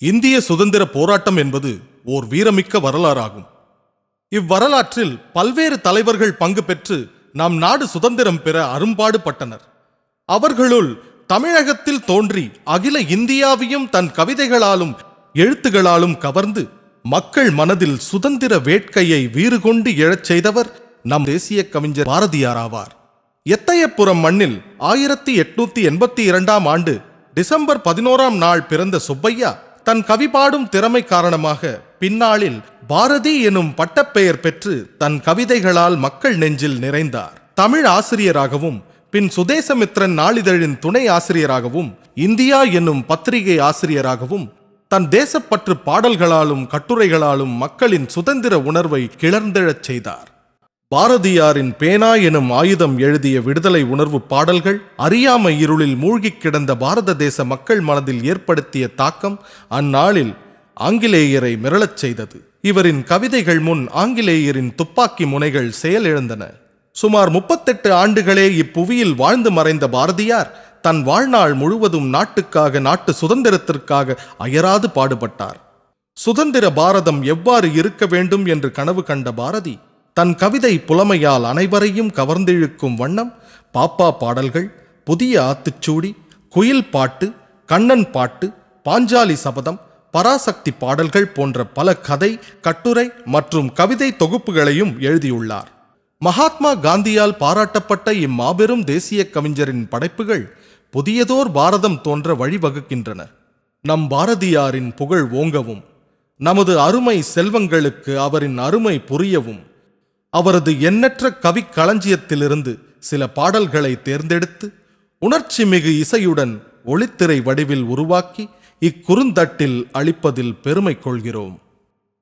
இந்திய சுதந்திர போராட்டம் என்பது ஓர் வீரமிக்க வரலாறாகும். இவ்வரலாற்றில் பல்வேறு தலைவர்கள் பங்கு பெற்று நம் நாடு சுதந்திரம் பெற அரும்பாடுபட்டனர் அவர்களுள் தமிழகத்தில் தோன்றி அகில இந்தியாவையும் தன் கவிதைகளாலும் எழுத்துகளாலும் கவர்ந்து மக்கள் மனதில் சுதந்திர வேட்கையை வீறு கொண்டு எழச் செய்தவர் நம் தேசிய கவிஞர் பாரதியார் ஆவார் எத்தையப்புறம் மண்ணில் ஆயிரத்தி எட்நூத்தி எண்பத்தி இரண்டாம் ஆண்டு டிசம்பர் பதினோராம் நாள் பிறந்த சுப்பையா தன் கவி பாடும் திறமை காரணமாக பின்னாளில் பாரதி எனும் பட்டப்பெயர் பெற்று தன் கவிதைகளால் மக்கள் நெஞ்சில் நிறைந்தார். தமிழ் ஆசிரியராகவும் பின் சுதேசமித்ரன் நாளிதழின் துணை ஆசிரியராகவும் இந்தியா என்னும் பத்திரிகை ஆசிரியராகவும் தன் தேசப்பற்று பாடல்களாலும் கட்டுரைகளாலும் மக்களின் சுதந்திர உணர்வை கிளர்ந்தெழச் செய்தார். பாரதியாரின் பேனா எனும் ஆயுதம் எழுதிய விடுதலை உணர்வு பாடல்கள் அறியாமை இருளில் மூழ்கிக் கிடந்த பாரத தேச மக்கள் மனதில் ஏற்படுத்திய தாக்கம் அந்நாளில் ஆங்கிலேயரை மிரளச் செய்தது. இவரின் கவிதைகள் முன் ஆங்கிலேயரின் துப்பாக்கி முனைகள் செயலிழந்தன. சுமார் முப்பத்தெட்டு ஆண்டுகளே இப்புவியில் வாழ்ந்து மறைந்த பாரதியார் தன் வாழ்நாள் முழுவதும் நாட்டுக்காக நாட்டு சுதந்திரத்திற்காக அயராது பாடுபட்டார். சுதந்திர பாரதம் எவ்வாறு இருக்க வேண்டும் என்று கனவு கண்ட பாரதி தன் கவிதை புலமையால் அனைவரையும் கவர்ந்திழுக்கும் வண்ணம் பாப்பா பாடல்கள் புதிய ஆத்துச்சூடி குயில் பாட்டு கண்ணன் பாட்டு பாஞ்சாலி சபதம் பராசக்தி பாடல்கள் போன்ற பல கதை கட்டுரை மற்றும் கவிதை தொகுப்புகளையும் எழுதியுள்ளார். மகாத்மா காந்தியால் பாராட்டப்பட்ட இம்மாபெரும் தேசிய கவிஞரின் படைப்புகள் புதியதோர் பாரதம் தோன்ற வழிவகுக்கின்றன. நம் பாரதியாரின் புகழ் ஓங்கவும் நமது அருமை செல்வங்களுக்கு அவரின் அருமை புரியவும் அவரது எண்ணற்ற கவிக்களஞ்சியத்திலிருந்து சில பாடல்களை தேர்ந்தெடுத்து உணர்ச்சி மிகு இசையுடன் ஒளித்திரை வடிவில் உருவாக்கி இக்குறுந்தட்டில் அளிப்பதில் பெருமை கொள்கிறோம்.